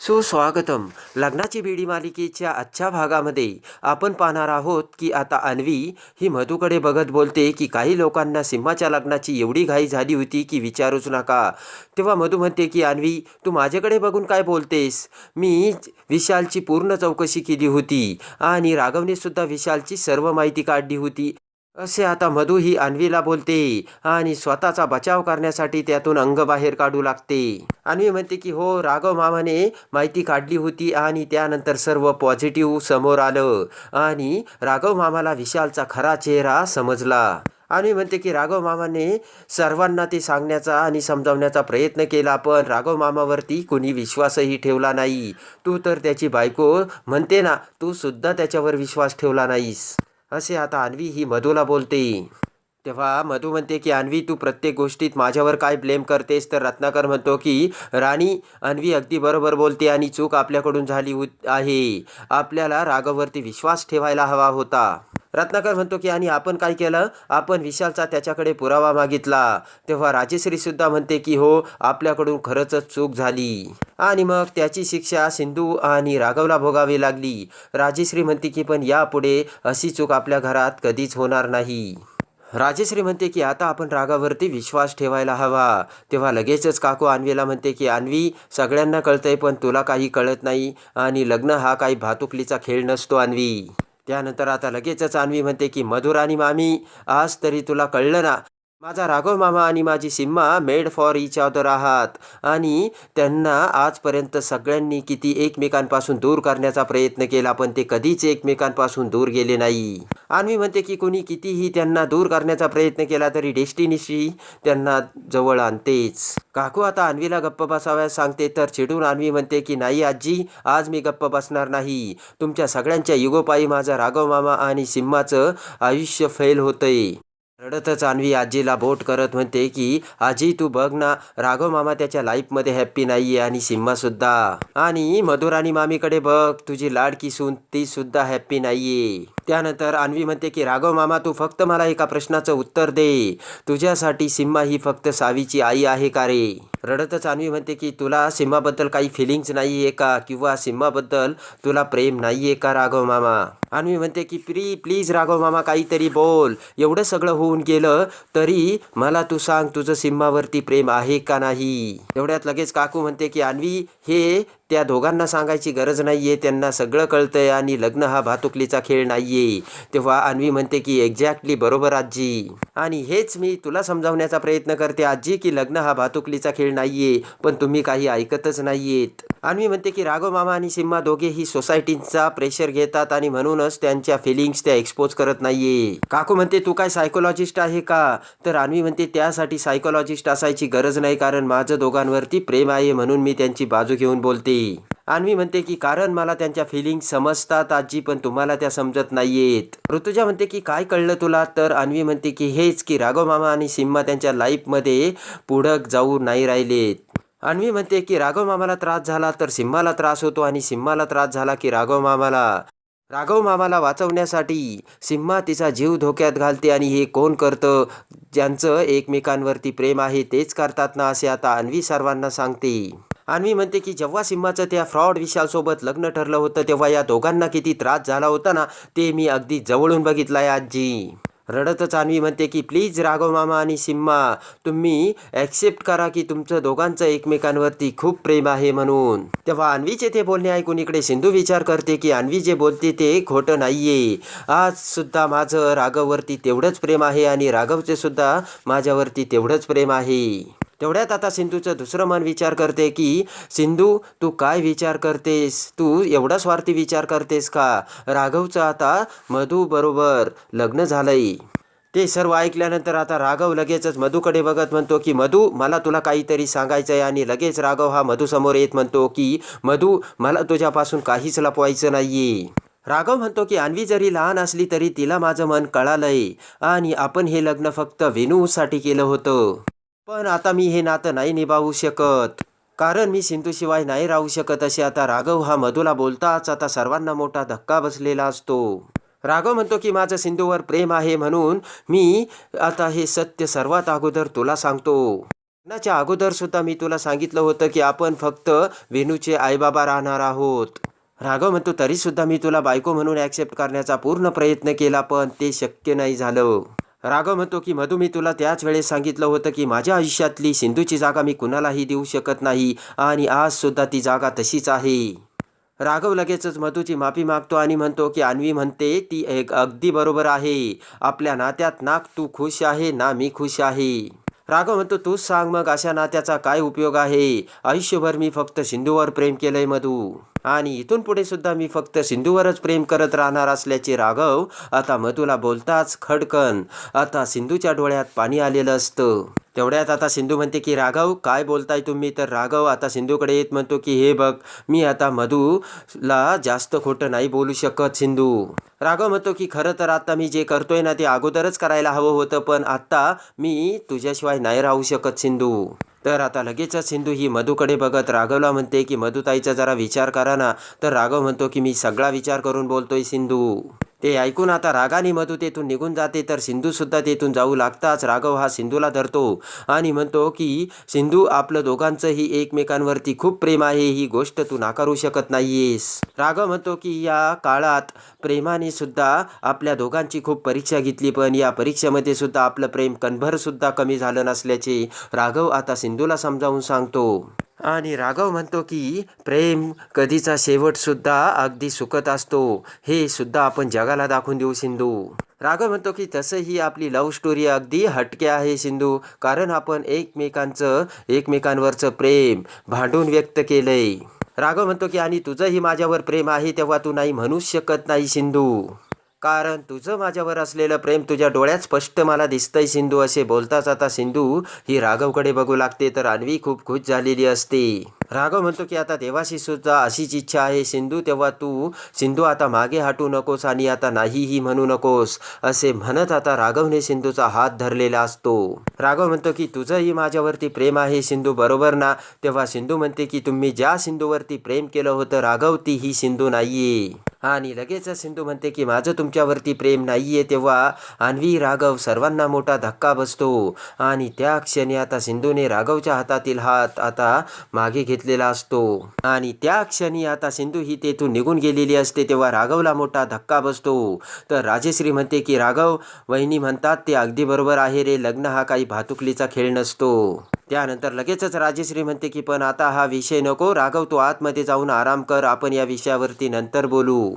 सुस्वागतम. लग्नाची बेडी मालिकेच्या आजच्या भागामध्ये आपण पाहणार आहोत की आता अन्वी ही मधूकडे बघत बोलते की काही लोकांना सिंहाच्या लग्नाची एवढी घाई झाली होती की विचारूच नका. तेव्हा मधू म्हणते की अन्वी तू माझ्याकडे बघून काय बोलतेस? मी विशालची पूर्ण चौकशी केली होती आणि राघवने सुद्धा विशालची सर्व माहिती काढली होती. असे आता मधू ही अन्वीला बोलते आणि स्वतःचा बचाव करण्यासाठी त्यातून अंग बाहेर काढू लागते. अन्वी म्हणते की हो राघव मामाने माहिती काढली होती आणि त्यानंतर सर्व पॉझिटिव्ह समोर आलं आणि राघव मामाला विशालचा खरा चेहरा समजला. आणि म्हणते की राघव मामाने सर्वांना ते सांगण्याचा आणि समजावण्याचा प्रयत्न केला पण राघव मामावरती कोणी विश्वासही ठेवला नाही. तू तर त्याची बायको म्हणते ना तू सुद्धा त्याच्यावर विश्वास ठेवला नाहीस. असे आता अन्वी ही मधूला बोलते. तेव्हा मधू म्हणते की अन्वी तू प्रत्येक गोष्टीत माझ्यावर काय ब्लेम करतेस? तर रत्नाकर म्हणतो की राणी अन्वी अगदी बरोबर बोलते आणि चूक आपल्याकडून झाली आहे. आपल्याला रागावरती विश्वास ठेवायला हवा होता. रत्नाकर म्हणतो की आणि आपण काय केलं? आपण विशालचा त्याच्याकडे पुरावा मागितला. तेव्हा राजेश्रीसुद्धा म्हणते की हो आपल्याकडून खरंच चूक झाली. आणि मग त्याची शिक्षा सिंधू आणि राघवला भोगावी लागली. राजेश्री म्हणते की पण यापुढे अशी चूक आपल्या घरात कधीच होणार नाही. राजेश्री म्हणते की आता आपण रागावरती विश्वास ठेवायला हवा. तेव्हा लगेचच काकू आणवीला म्हणते की आणवी सगळ्यांना कळतंय पण तुला काही कळत नाही आणि लग्न हा काही भातुकलीचा खेळ नसतो आणवी त्यानंतर आता लगेचच अन्वी म्हणते की मधुर आणि मामी आज तरी तुला कळलं ना माझा राघव मामा आणि माझी Simmba made for each other आहात. आणि त्यांना आजपर्यंत सगळ्यांनी किती एकमेकांपासून दूर करण्याचा प्रयत्न केला पण ते कधीच एकमेकांपासून दूर गेले नाही. अन्वी म्हणते की कोणी कितीही त्यांना दूर करण्याचा प्रयत्न केला तरी डेस्टिनीशी त्यांना जवळ आणतेच. काकू आता अन्वीला गप्प बसाव्यास सांगते तर चिडून अन्वी म्हणते की नाही आजी आज मी गप्प बसणार नाही. तुमच्या सगळ्यांच्या युगोपायी माझा राघव मामा आणि सिम्माचं आयुष्य फैल होतंय. रडतच अन्वी आजीला बोट करत म्हणते की आजी तू बघ ना राघव मामा त्याच्या लाईफमध्ये हॅप्पी नाही आहे आणि सिम्मा सुद्धा. आणि मधुराणी मामीकडे बघ तुझी लाडकी सून ती सुद्धा हॅप्पी आहे त्यानंतर अन्वी म्हणते की राघव मामा तू फक्त मला एका प्रश्नाचं उत्तर दे. तुझ्यासाठी सिम्मा ही फक्त सावीची आई आहे का रे? रडतच अन्वी म्हणते की तुला सिम्माबद्दल काही फिलिंग्स नाही आहे का? किंवा सिम्माबद्दल तुला प्रेम नाही आहे का राघव मामा? अन्वी म्हणते की प्री प्लीज राघव मामा काहीतरी बोल. एवढं सगळं होऊन गेलं तरी मला तू सांग तुझं सिम्मावरती प्रेम आहे का नाही? एवढ्यात लगेच काकू म्हणते की अन्वी हे त्या दोघांना सांगायची गरज नाहीये. त्यांना सगळं कळतं आहे आणि लग्न हा भातुकलीचा खेळ नाही आहे तेव्हा अन्वी म्हणते की एक्झॅक्टली बरोबर आजी. आणि हेच मी तुला समजावण्याचा प्रयत्न करते आजी की लग्न हा भातुकलीचा खेळ नाही आहे पण तुम्ही काही ऐकतच नाही आहेत अन्वी म्हणते की राघव मामा आणि सिम्मा दोघेही सोसायटीचा प्रेशर घेतात आणि म्हणूनच त्यांच्या फिलिंग्स त्या एक्सपोज करत नाहीये. काकू म्हणते तू काय सायकोलॉजिस्ट आहे का? तर अन्वी म्हणते त्यासाठी सायकोलॉजिस्ट असायची गरज नाही कारण माझं दोघांवरती प्रेम आहे म्हणून मी त्यांची बाजू घेऊन बोलते. अन्वी म्हणते की कारण मला त्यांच्या फिलिंग समजतात आजी पण तुम्हाला त्या समजत नाहीयेत. ऋतुजा म्हणते की काय कळलं तुला? तर अन्वी म्हणते की हेच की राघव मामा आणि सिम्मा त्यांच्या लाईफमध्ये पुढं जाऊ नाही राहिलेत. अन्वी म्हणते की राघव मामाला त्रास झाला तर सिम्माला त्रास होतो आणि सिम्माला त्रास झाला की राघव मामाला. राघव मामाला वाचवण्यासाठी सिम्मा तिचा जीव धोक्यात घालते आणि हे कोण करतं? ज्यांचं एकमेकांवरती प्रेम आहे तेच करतात ना असे आता अन्वी सर्वांना सांगते. अन्वी म्हणते की जेव्हा सिम्माचं त्या फ्रॉड विशालसोबत लग्न ठरलं होतं तेव्हा या दोघांना किती त्रास झाला होता ना ते मी अगदी जवळून बघितलंय आजी. रडतच अन्वी म्हणते की प्लीज राघव मामा आणि सिम्मा तुम्ही ॲक्सेप्ट करा की तुमचं दोघांचं एकमेकांवरती खूप प्रेम आहे म्हणून. तेव्हा अन्वीचे ते बोलणे ऐकून इकडे सिंधू विचार करते की अन्वी जे बोलते ते खोटं नाहीये. आज सुद्धा माझं राघववरती तेवढंच प्रेम आहे आणि राघवचे सुद्धा माझ्यावरती तेवढंच प्रेम आहे. तेवढ्यात आता सिंधूचं दुसरं मन विचार करते की सिंधू तू काय विचार करतेस? तू एवढा स्वार्थी विचार करतेस का? राघवचं आता मधूबरोबर लग्न झालंय. ते सर्व ऐकल्यानंतर आता राघव लगेचच मधूकडे बघत म्हणतो की मधू मला तुला काहीतरी सांगायचं आहे आणि लगेच राघव हा मधूसमोर येत म्हणतो की मधू मला तुझ्यापासून काहीच लपवायचं नाही राघव म्हणतो की अन्वी जरी लहान असली तरी तिला माझं मन कळालंय. आणि आपण हे लग्न फक्त वेणूसाठी केलं होतं. पण आता मी हे नातं नाही निभावू शकत. कारण मी सिंधूशिवाय नाही राहू शकत असे आता राघव हा मधूला बोलताच आता सर्वांना मोठा धक्का बसलेला असतो. राघव म्हणतो की माझं सिंधूवर प्रेम आहे म्हणून मी आता हे सत्य सर्वात अगोदर तुला सांगतो. लग्नाच्या अगोदर सुद्धा मी तुला सांगितलं होतं की आपण फक्त वेणूचे आईबाबा राहणार आहोत. राघव म्हणतो तरीसुद्धा मी तुला बायको म्हणून ॲक्सेप्ट करण्याचा पूर्ण प्रयत्न केला पण ते शक्य नाही झालं. राघव म्हणतो की मधू मी तुला त्याच वेळेस सांगितलं होतं की माझ्या आयुष्यातली सिंधूची जागा मी कुणालाही देऊ शकत नाही आणि आजसुद्धा ती जागा तशीच आहे. राघव लगेचच मधूची माफी मागतो आणि म्हणतो की अन्वी म्हणते ती एक अगदी बरोबर आहे. आपल्या नात्यात नाक तू खुश आहे ना मी खुश आहे. राघव म्हणतो तूच सांग मग अशा नात्याचा काय उपयोग आहे? आयुष्यभर मी फक्त सिंधूवर प्रेम केलंय मधू. आणि इथून पुढे सुद्धा मी फक्त सिंधूवरच प्रेम करत राहणार असल्याचे राघव आता मधूला बोलताच खडकन आता सिंधूच्या डोळ्यात पाणी आलेलं असतं. तेवढ्यात आता सिंधू म्हणते की राघव काय बोलताय तुम्ही? तर राघव आता सिंधूकडे येत म्हणतो की हे बघ मी आता मधूला जास्त खोटं नाही बोलू शकत सिंधू. राघव म्हणतो की खरं तर आता मी जे करतोय ना ते अगोदरच करायला हवं होतं पण आत्ता मी तुझ्याशिवाय नाही राहू शकत सिंधू. तर आता लगेचच सिंधू ही मधूकडे बघत राघवला म्हणते की मधुताईचा जरा विचार करा ना. तर राघव म्हणतो की मी सगळा विचार करून बोलतोय सिंधू. ते ऐकून आता रागाने मधू तेथून निघून जाते तर सिंधूसुद्धा तेथून जाऊ लागताच राघव हा सिंधूला धरतो आणि म्हणतो की सिंधू आपलं दोघांचंही एकमेकांवरती खूप प्रेम आहे ही गोष्ट तू नाकारू शकत नाहीयेस. राघव म्हणतो की या काळात प्रेमाने सुद्धा आपल्या दोघांची खूप परीक्षा घेतली पण या परीक्षेमध्ये सुद्धा आपलं प्रेम कणभरसुद्धा कमी झालं नसल्याचे. राघव आता सिंधूला समजावून सांगतो. आणि राघव म्हणतो की प्रेम कधीचा शेवटसुद्धा अगदी सुखत असतो. हे सुद्धा आपण जगाला दाखवून देऊ सिंधू. राघव म्हणतो की तसं ही आपली लव्ह स्टोरी अगदी हटके आहे सिंधू. कारण आपण एकमेकांचं एकमेकांवरचं प्रेम भांडून व्यक्त केलंय. राघव म्हणतो की आणि तुझंही माझ्यावर प्रेम आहे तेव्हा तू नाही म्हणूच शकत नाही सिंधू. कारण तुझं माझ्यावर असलेलं प्रेम तुझ्या डोळ्यात स्पष्ट मला दिसतंय सिंधू. असे बोलताच आता सिंधू ही राघवकडे बघू लागते तर अन्वी खूप खुश झालेली असते. राघव म्हणतो की आता देवाशी सुद्धा अशीच इच्छा आहे सिंधू तेव्हा तू सिंधू आता मागे हटू नकोस आणि आता नाहीही म्हणू नकोस असे म्हणत आता राघवने सिंधूचा हात धरलेला असतो. राघव म्हणतो की तुझंही माझ्यावरती प्रेम आहे सिंधू बरोबर ना? तेव्हा सिंधू म्हणते की तुम्ही ज्या सिंधूवरती प्रेम केलं होतं राघव ती ही सिंधू नाहीये. आणि लगेच सिंधू म्हणते की माझं तुमच्यावरती प्रेम नाहीये तेव्हा अन्वी राघव सर्वांना मोठा धक्का बसतो. आणि त्या क्षणी आता सिंधूने राघवच्या हातातील हात आता मागे घेत घेतलेला असतो. आणि त्या क्षणी आता सिंधू ही तेथून निघून गेलेली असते तेव्हा राघवला मोठा धक्का बसतो. तर राजेश्री म्हणते की राघव वहिनी म्हणतात ते अगदी बरोबर आहे रे लग्न हा काही भातुकलीचा खेळ नसतो. त्यानंतर लगेचच राजेश्री म्हणते की पण आता हा विषय नको राघव तू आतमध्ये जाऊन आराम कर आपण या विषयावरती नंतर बोलू.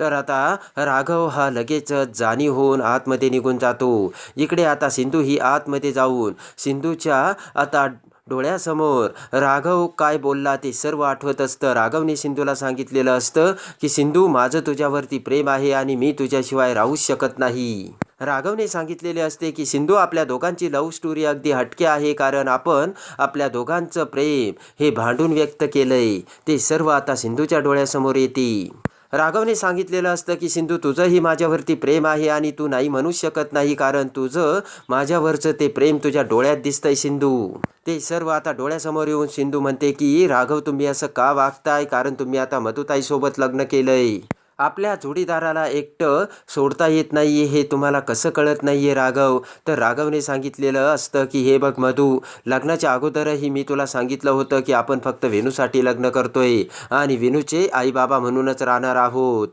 तर आता राघव हा लगेचच जाणीव होऊन आतमध्ये निघून जातो. इकडे आता सिंधू ही आतमध्ये जाऊन सिंधूच्या आता डोळ्यासमोर. राघव काय बोलला ते सर्व आठवत असतं. राघवने सिंधूला सांगितलेलं असतं की सिंधू माझं तुझ्यावरती प्रेम आहे आणि मी तुझ्याशिवाय राहूच शकत नाही. राघवने सांगितलेले असते की सिंधू आपल्या दोघांची लव्ह स्टोरी अगदी हटके आहे कारण आपण आपल्या दोघांचं प्रेम हे भांडून व्यक्त केलंय. ते सर्व आता सिंधूच्या डोळ्यासमोर येते राघवने सांगितलेलं असतं की सिंधू तुझंही माझ्यावरती प्रेम आहे आणि तू नाही म्हणू शकत नाही कारण तुझं माझ्यावरचं ते प्रेम तुझ्या डोळ्यात दिसतंय सिंधू. ते सर्व आता डोळ्यासमोर येऊन सिंधू म्हणते की राघव तुम्ही असं का वागताय? कारण तुम्ही आता मधुताईसोबत लग्न केलंय. आपल्या जोडीदाराला एकटं सोडता येत नाही हे तुम्हाला कसं कळत नाही आहे राघव? तर राघवने सांगितलेलं असतं की हे बघ मधू लग्नाच्या अगोदरही मी तुला सांगितलं होतं की आपण फक्त वेणूसाठी लग्न करतोय आणि वेणूचे आईबाबा म्हणूनच राहणार आहोत.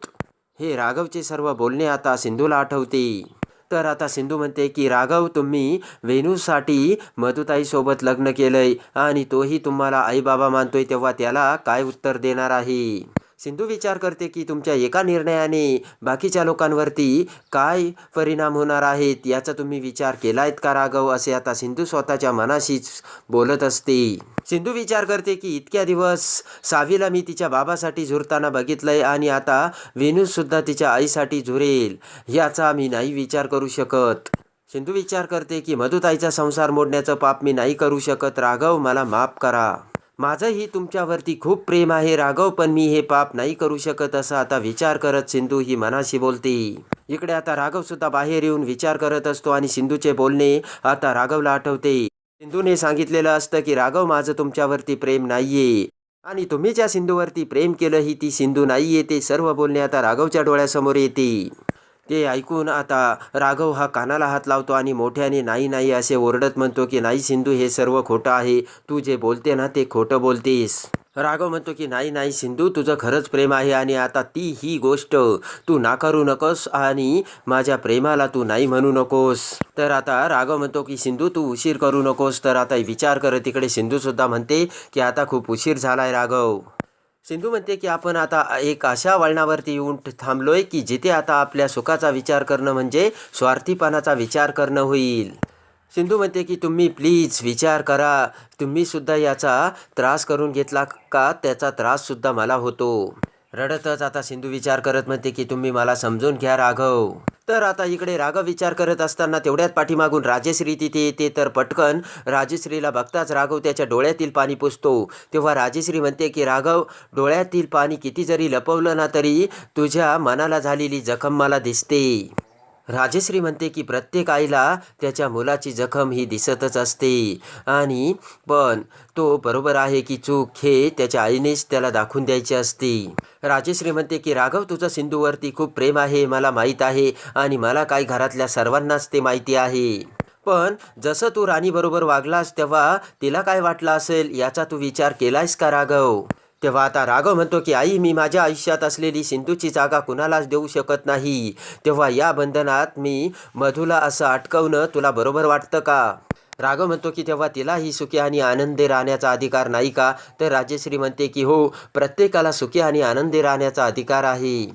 हे राघवचे सर्व बोलणे आता सिंधूला आठवते. तर आता सिंधू म्हणते की राघव तुम्ही वेणूसाठी मधुताईसोबत लग्न केलंय आणि तोही तुम्हाला आईबाबा मानतोय तेव्हा त्याला काय उत्तर देणार आहे? सिंधू विचार करते की तुमच्या एका निर्णयाने बाकीच्या लोकांवरती काय परिणाम होणार आहेत याचा तुम्ही विचार केलायत का राघव? असे आता सिंधू स्वतःच्या मनाशीच बोलत असते. सिंधू विचार करते की इतक्या दिवस सावीला मी तिच्या बाबासाठी झुरताना बघितलंय आणि आता वेणूसुद्धा तिच्या आईसाठी झुरेल याचा मी नाही विचार करू शकत. सिंधू विचार करते की मधुताईचा संसार मोडण्याचं पाप मी नाही करू शकत. राघव मला माफ करा. माझंही तुमच्यावरती खूप प्रेम आहे राघव पण मी हे पाप नाही करू शकत असा आता विचार करत सिंधू ही मनाशी बोलते. इकडे आता राघव सुद्धा बाहेर येऊन विचार करत असतो आणि सिंधूचे बोलणे आता राघवला आठवते. सिंधूने सांगितलेलं असतं की राघव माझं तुमच्यावरती प्रेम नाहीये. आणि तुम्ही ज्या सिंधूवरती प्रेम केलं ही ती सिंधू नाहीये ते सर्व बोलणे आता राघवच्या डोळ्यासमोर येते. ते ऐकून आता राघव हा कानाला हात लावतो आणि मोठ्याने नाही नाही असे ओरडत म्हणतो की नाही सिंधू हे सर्व खोटं आहे. तू जे बोलते ना ते खोटं बोलतेस. राघव म्हणतो की नाही नाही सिंधू तुझं खरंच प्रेम आहे आणि आता ती ही गोष्ट तू नाकारू नकोस आणि माझ्या प्रेमाला तू नाही म्हणू नकोस. तर आता राघव म्हणतो की सिंधू तू उशीर करू नकोस. तर आता विचार करत तिकडे सिंधूसुद्धा म्हणते की आता खूप उशीर झाला आहे राघव. सिंधू म्हणते की आपण आता एक अशा वळणावरती येऊन थांबलोय की जिथे आता आपल्या सुखाचा विचार करणं म्हणजे स्वार्थीपणाचा विचार करणं होईल. सिंधू म्हणते की तुम्ही प्लीज विचार करा. तुम्हीसुद्धा याचा त्रास करून घेतला का? त्याचा त्राससुद्धा मला होतो. रडतच आता सिंधू विचार करत म्हणते की तुम्ही मला समजून घ्या राघव. तर आता इकडे राघव विचार करत असताना तेवढ्यात पाठीमागून राजेश्री तिथे येते. तर पटकन राजेश्रीला बघताच राघव त्याच्या डोळ्यातील पाणी पुसतो. तेव्हा राजेश्री म्हणते की राघव डोळ्यातील पाणी किती जरी लपवलं ना तरी तुझ्या मनाला झालेली जखम मला दिसते. राजश्री म्हणते की प्रत्येक आईला त्याच्या मुलाची जखम ही दिसतच असते. आणि पण तो बरोबर आहे की चूक हे त्याच्या आईनेच त्याला दाखवून द्यायची असते. राजश्री म्हणते की राघव तुझं सिंधूवरती खूप प्रेम आहे मला माहीत आहे आणि मला काय घरातल्या सर्वांनाच ते माहिती आहे. पण जसं तू राणीबरोबर वागलास तेव्हा तिला काय वाटलं असेल याचा तू विचार केलायस का राघव? तेव्हा आता राघव म्हणतो की आई मी माझ्या आयुष्यात असलेली सिंधूची जागा कुणालाच देऊ शकत नाही. तेव्हा या बंधनात मी मधुला असं अटकवणं तुला बरोबर वाटतं का? राघव म्हणतो की तेव्हा तिलाही सुखी आणि आनंदी राहण्याचा अधिकार नाही का? तर राजेश्री म्हणते की हो प्रत्येकाला सुखी आणि आनंदी राहण्याचा अधिकार आहे.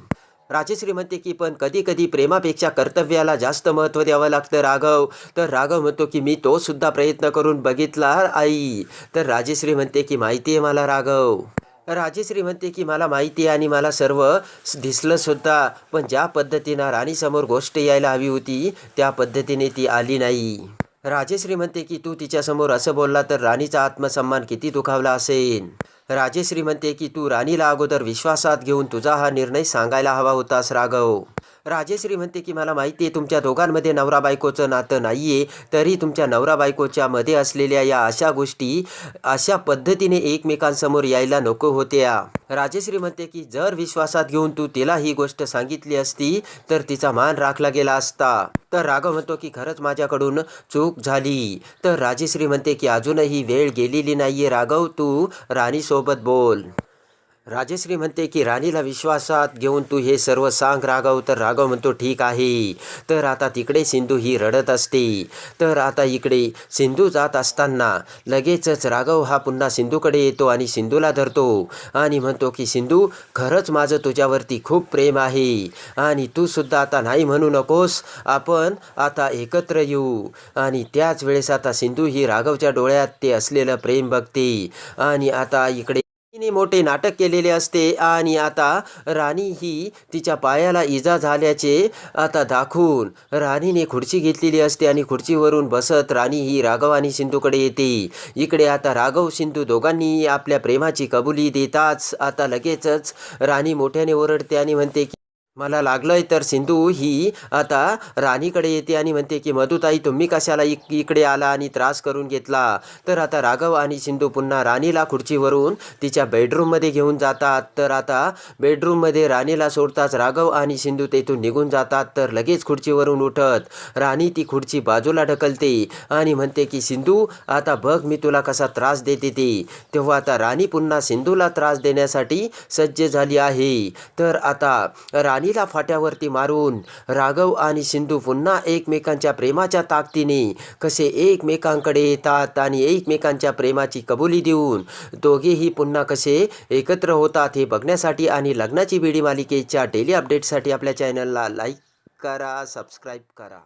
राजेश्री म्हणते की पण कधी कधी प्रेमापेक्षा कर्तव्याला जास्त महत्त्व द्यावं लागतं राघव. तर राघव म्हणतो की मी तो सुद्धा प्रयत्न करून बघितला आई. तर राजेश्री म्हणते की माहिती आहे मला राघव. राजेश्री म्हणते की मला माहिती आहे आणि मला सर्व दिसलं सुद्धा पण ज्या पद्धतीनं राणीसमोर गोष्ट यायला हवी होती त्या पद्धतीने ती आली नाही. राजेश्री म्हणते की तू तिच्यासमोर असं बोलला तर राणीचा आत्मसन्मान किती दुखावला असेल. राजेश्री म्हणते की तू राणीला अगोदर विश्वासात घेऊन तुझा हा निर्णय सांगायला हवा होतास राघव. राजेश्री म्हणते की मला माहिती आहे तुमच्या दोघांमध्ये नवरा बायकोचं नातं नाही आहे तरी तुमच्या नवरा बायकोच्या मध्ये असलेल्या या अशा गोष्टी अशा पद्धतीने एकमेकांसमोर यायला नको होत्या. राजेश्री म्हणते की जर विश्वासात घेऊन तू तिला ही गोष्ट सांगितली असती तर तिचा मान राखला गेला असता. तर राघव म्हणतो की खरंच माझ्याकडून चूक झाली. तर राजेश्री म्हणते की अजूनही वेळ गेलेली नाही आहे राघव. तू राणीसोबत सोबत बोल. राजश्री म्हणते की राणीला विश्वासात घेऊन तू हे सर्व सांग राघव. तर राघव म्हणतो ठीक आहे. तर आता तिकडे सिंधू ही रडत असते. तर आता इकडे सिंधू जात असताना लगेचच राघव हा पुन्हा सिंधूकडे येतो आणि सिंधूला धरतो आणि म्हणतो की सिंधू खरंच माझं तुझ्यावरती खूप प्रेम आहे आणि तू सुद्धा आता नाही म्हणू नकोस. आपण आता एकत्र येऊ. आणि त्याच वेळेस आता सिंधू ही राघवच्या डोळ्यात ते असलेलं प्रेम बघते आणि आता इकडे तिने मोठे नाटक केलेले असते आणि आता राणी ही तिच्या पायाला इजा झाल्याचे आता दाखवून राणीने खुर्ची घेतलेली असते आणि खुर्चीवरून बसत राणी ही राघव आणि सिंधूकडे येते. इकडे आता राघव सिंधू दोघांनी आपल्या प्रेमाची कबुली देताच आता लगेचच राणी मोठ्याने ओरडते आणि म्हणते की मला लागलंय तर सिंधू ही आता राणीकडे येते आणि म्हणते की मधुताई तुम्ही कशाला इक इकडे आला आणि त्रास करून घेतला? तर आता राघव आणि सिंधू पुन्हा राणीला खुर्चीवरून तिच्या बेडरूममध्ये घेऊन जातात. तर आता बेडरूममध्ये राणीला सोडताच राघव आणि सिंधू तेथून निघून जातात तर लगेच खुर्चीवरून उठत. राणी ती खुर्ची बाजूला ढकलते आणि म्हणते की सिंधू आता बघ मी तुला कसा त्रास देते ते. तेव्हा आता राणी पुन्हा सिंधूला त्रास देण्यासाठी सज्ज झाली आहे. तर आता राणीला फाट्यावरती मारून राघव आणि सिंधू पुन्हा एकमेकांच्या प्रेमाच्या ताकदीने कसे एकमेकांकडे येतात आणि एकमेकांच्या प्रेमाची कबुली देऊन दोघेही पुन्हा कसे एकत्र होतात हे बघण्यासाठी आणि लग्नाची बेडी मालिकेच्या डेली अपडेटसाठी आपल्या चॅनलला लाईक करा सबस्क्राईब करा.